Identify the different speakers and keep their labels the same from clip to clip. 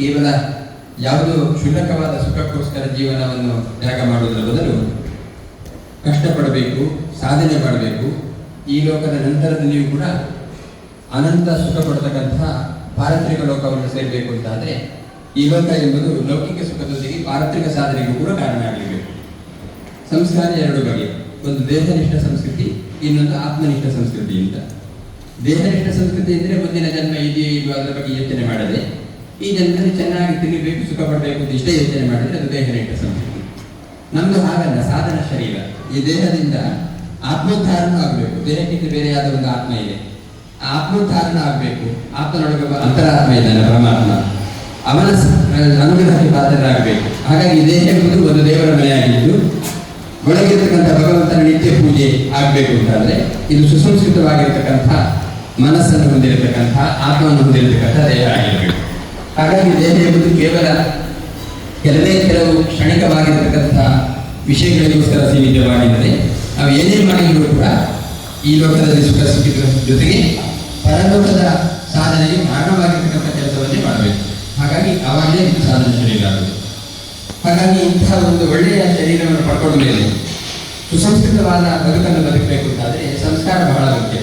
Speaker 1: ಕೇವಲ ಯಾವುದೋ ಕ್ಷುಲ್ಲಕವಾದ ಸುಖಕ್ಕೋಸ್ಕರ ಜೀವನವನ್ನು ತ್ಯಾಗ ಮಾಡುವುದರ ಬದಲು ಕಷ್ಟಪಡಬೇಕು, ಸಾಧನೆ ಮಾಡಬೇಕು, ಈ ಲೋಕದ ನಂತರದಲ್ಲಿಯೂ ಕೂಡ ಅನಂತ ಸುಖ ಕೊಡ್ತಕ್ಕಂತಹ ಪಾರತ್ರಿಕ ಲೋಕವನ್ನು ಸೇರಬೇಕು ಅಂತಾದರೆ ಈ ಲೋಕ ಎಂಬುದು ಲೌಕಿಕ ಸುಖದೊಂದಿಗೆ ಪಾರತ್ರಿಕ ಸಾಧನೆಗೂ ಕೂಡ ಕಾರಣ ಆಗಬೇಕು ಸಂಸ್ಕಾರ ಎರಡು ಬಗೆ. ಒಂದು ದೇಹನಿಷ್ಠ ಸಂಸ್ಕೃತಿ, ಇನ್ನೊಂದು ಆತ್ಮನಿಷ್ಠ ಸಂಸ್ಕೃತಿ ಅಂತ. ದೇಹನಿಷ್ಠ ಸಂಸ್ಕೃತಿ ಅಂದರೆ ಮುಂದಿನ ಜನ್ಮ ಇದೆಯೋ ಇದು ಅದರ ಬಗ್ಗೆ ಯೋಚನೆ ಮಾಡದೆ ಈ ಜನ್ಮದಲ್ಲಿ ಚೆನ್ನಾಗಿ ತಿನ್ನಬೇಕು ಸುಖ ಪಡಬೇಕು ಅಂತ ಇಷ್ಟೇ ಯೋಚನೆ ಮಾಡಿದ್ರೆ ಅದು ದೇಹನಿಷ್ಠ ಸಂಸ್ಕೃತಿ ನಮ್ದು ಹಾಗಲ್ಲ, ಸಾಧನ ಶರೀರ. ಈ ದೇಹದಿಂದ ಆತ್ಮೋದ್ಧಾರನೂ ಆಗಬೇಕು. ದೇಹಕ್ಕಿಂತ ಬೇರೆಯಾದ ಒಂದು ಆತ್ಮ ಇದೆ. ಆ ಆತ್ಮೋದ್ಧಾರನ ಆಗಬೇಕು. ಆತ್ಮನೊಳಗೆ ಅಂತರಾತ್ಮ ಇದ್ದಾನೆ, ಪರಮಾತ್ಮ. ಅವನ ಅನುಗ್ರಹಕ್ಕೆ ಪಾತ್ರರಾಗಬೇಕು. ಹಾಗಾಗಿ ದೇಹ ಎಂಬುದು ಒಂದು ದೇವರ ಮನೆಯಾಗಿದ್ದು, ಒಳಗಿರ್ತಕ್ಕಂಥ ಭಗವಂತನ ನಿತ್ಯ ಪೂಜೆ ಆಗಬೇಕು ಅಂತಂದ್ರೆ, ಇದು ಸುಸಂಸ್ಕೃತವಾಗಿರ್ತಕ್ಕಂಥ ಮನಸ್ಸನ್ನು ಹೊಂದಿರತಕ್ಕಂಥ, ಆತ್ಮವನ್ನು ಹೊಂದಿರತಕ್ಕಂಥ ದೇಹ ಆಗಿರಬೇಕು. ಹಾಗಾಗಿ ದೇಹ ಎಂಬುದು ಕೇವಲ ಕೆಲವೇ ಕೆಲವು ಕ್ಷಣಿಕವಾಗಿರ್ತಕ್ಕಂಥ ವಿಷಯಗಳಿಗೋಸ್ಕರ ಸೀಮಿತವಾಗಿದ್ದರೆ ನಾವು ಏನೇ ಮಾಡಿದರೂ ಕೂಡ ಈ ಲೋಕದಲ್ಲಿ ಸುಖ ಸಿಕ್ಕಿದ ಜೊತೆಗೆ ಪರಲೋಕದ ಸಾಧನೆಗೆ ಕಾರಣವಾಗಿರ್ತಕ್ಕಂಥ ಕೆಲಸವನ್ನೇ ಮಾಡಬೇಕು. ಹಾಗಾಗಿ ಅವಾಗಲೇ ಇದು ಸಾಧನೆ ಶರೀರ ಆಗುವುದು ಹಾಗಾಗಿ ಇಂತಹ ಒಂದು ಒಳ್ಳೆಯ ಶರೀರವನ್ನು ಪಡ್ಕೊಂಡ ಮೇಲೆ ಸುಸಂಸ್ಕೃತವಾದ ಬದುಕನ್ನು ಬದುಕಬೇಕು ಅಂತಾದರೆ ಸಂಸ್ಕಾರ ಬಹಳ ಮುಖ್ಯ.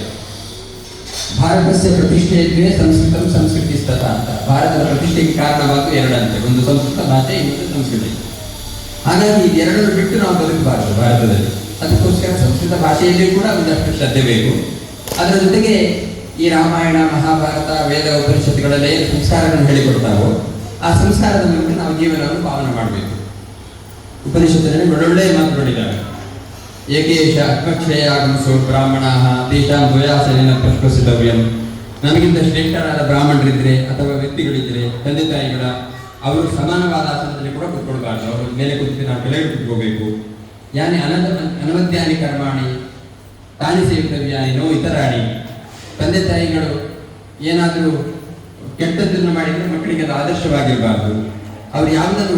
Speaker 1: ಭಾರತಸ್ಯ ಪ್ರತಿಷ್ಠೆ ಇದ್ರೆ ಸಂಸ್ಕೃತ ಸಂಸ್ಕೃತಿ ಸ್ತತ ಅಂತ. ಭಾರತದ ಪ್ರತಿಷ್ಠೆಗೆ ಕಾರಣವಾದ ಎರಡಂತೆ. ಒಂದು ಸಂಸ್ಕೃತ ಭಾಷೆ ಇನ್ನೊಂದು ಸಂಸ್ಕೃತಿ. ಹಾಗಾಗಿ ಎರಡನ್ನು ಬಿಟ್ಟು ನಾವು ಬದುಕಬಾರದು ಭಾರತದಲ್ಲಿ. ಅದಕ್ಕೋಸ್ಕರ ಸಂಸ್ಕೃತ ಭಾಷೆಯಲ್ಲಿ ಕೂಡ ಒಂದಷ್ಟು ಶ್ರದ್ಧೆ ಬೇಕು. ಅದರ ಜೊತೆಗೆ ಈ ರಾಮಾಯಣ, ಮಹಾಭಾರತ, ವೇದ ಉಪನಿಷತ್ತುಗಳಲ್ಲಿ ಏನು ಸಂಸ್ಕಾರಗಳನ್ನು ಹೇಳಿಕೊಡ್ತಾವೋ ಆ ಸಂಸ್ಕಾರದ ಮೂಲಕ ನಾವು ಜೀವನವನ್ನು ಪಾವನ ಮಾಡಬೇಕು. ಉಪನಿಷತ್ತಿನಲ್ಲಿ ಒಳ್ಳೊಳ್ಳೆಯ ಮಾತುಗಳಿದ್ದಾವೆ. ಏಕೇಶ ಅಕ್ಷಯಾಗಂಸು ಬ್ರಾಹ್ಮಣ ತೇಷಾಂ ದ್ವಯಾಸನೇನ ಪ್ರಶ್ನಿಸಿದವ್ಯಂ ನಮಗಿಂತ ಶ್ರೇಷ್ಠರಾದ ಬ್ರಾಹ್ಮಣರಿದ್ರೆ ಅಥವಾ ವ್ಯಕ್ತಿಗಳಿದ್ರೆ ತಂದೆ ತಾಯಿಗಳ, ಅವರು ಸಮಾನವಾದ ಆಸನದಲ್ಲಿ ಕೂಡ ಕೂತ್ಕೊಳ್ಬಾರ್ದು. ಅವರು ಮೇಲೆ ಕೂತ್ಕೊಂಡು ನಾವು ಕೆಳಗೆ ಕೂತ್ಕೋಬೇಕು. ಯಾನೆ ಅನಂತ ಅನವದ್ಯಾನಿ ಕರ್ಮಾಣಿ, ತಾನಿ ಸೇವಿತವ್ಯಾನಿ ನೋ ಇತರಾಣಿ. ತಂದೆ ತಾಯಿಗಳು ಏನಾದರೂ ಕೆಟ್ಟದ್ದನ್ನು ಮಾಡಿದರೆ ಮಕ್ಕಳಿಗೆ ಅದು ಆದರ್ಶವಾಗಿರಬಾರ್ದು. ಅವ್ರು ಯಾವುದನ್ನು